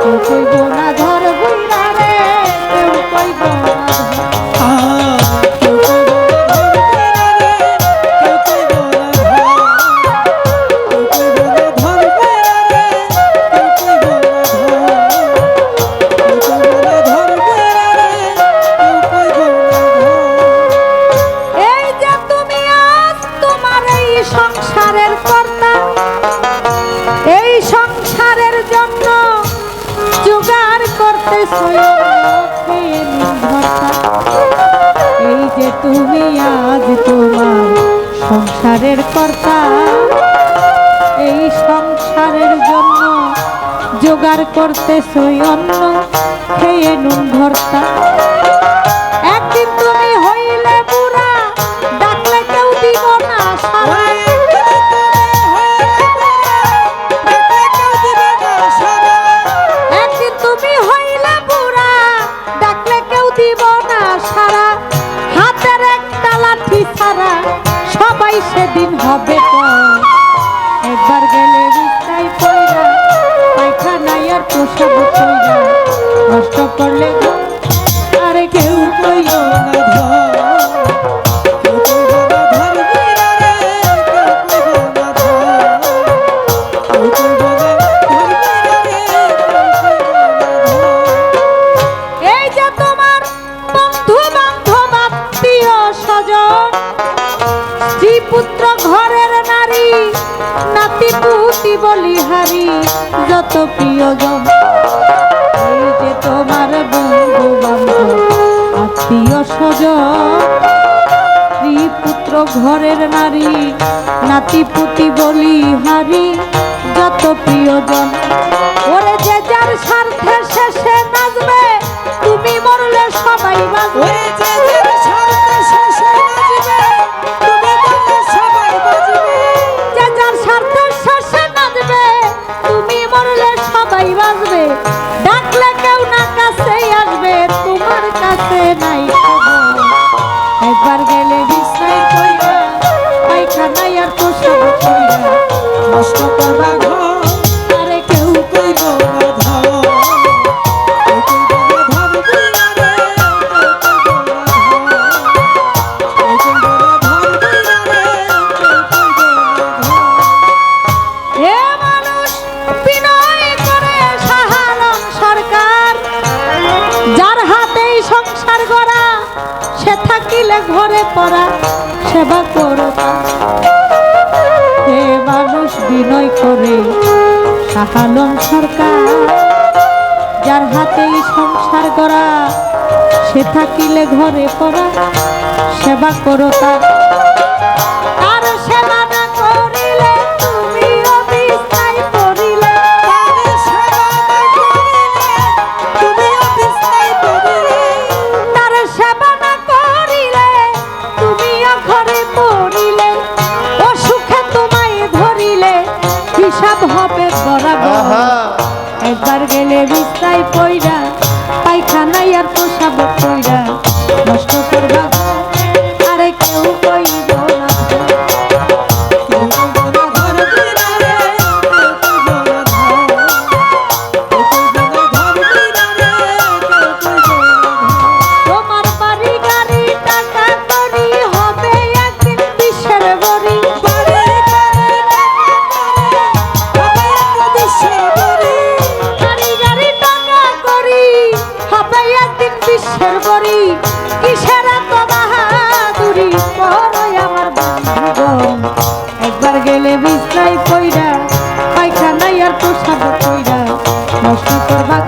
কেউ কইব না। করতে এই যে তুমি আজ তোমার সংসারের কর্তা, এই সংসারের জন্য জোগাড় করতে অন্ন, খেয়ে নুন ভর্তা। সেদিন হবে পুত্র ঘরের নারী, নাতি পুতি বলিহারি, যত প্রিয়জন। এই যে তোমার বন্ধু বান্ধব স্ত্রী পুত্র ঘরের নারী, নাতি পুতি বলি বলিহারি, যত প্রিয়জন। ওরে থাকিলে ঘরে পড়া সেবা করো তার। হে মানুষ বিনয় করে সাহালন সরকার যার হাতেই সংসার করা সে থাকিলে ঘরে পড়া, সেবা করো তার What about?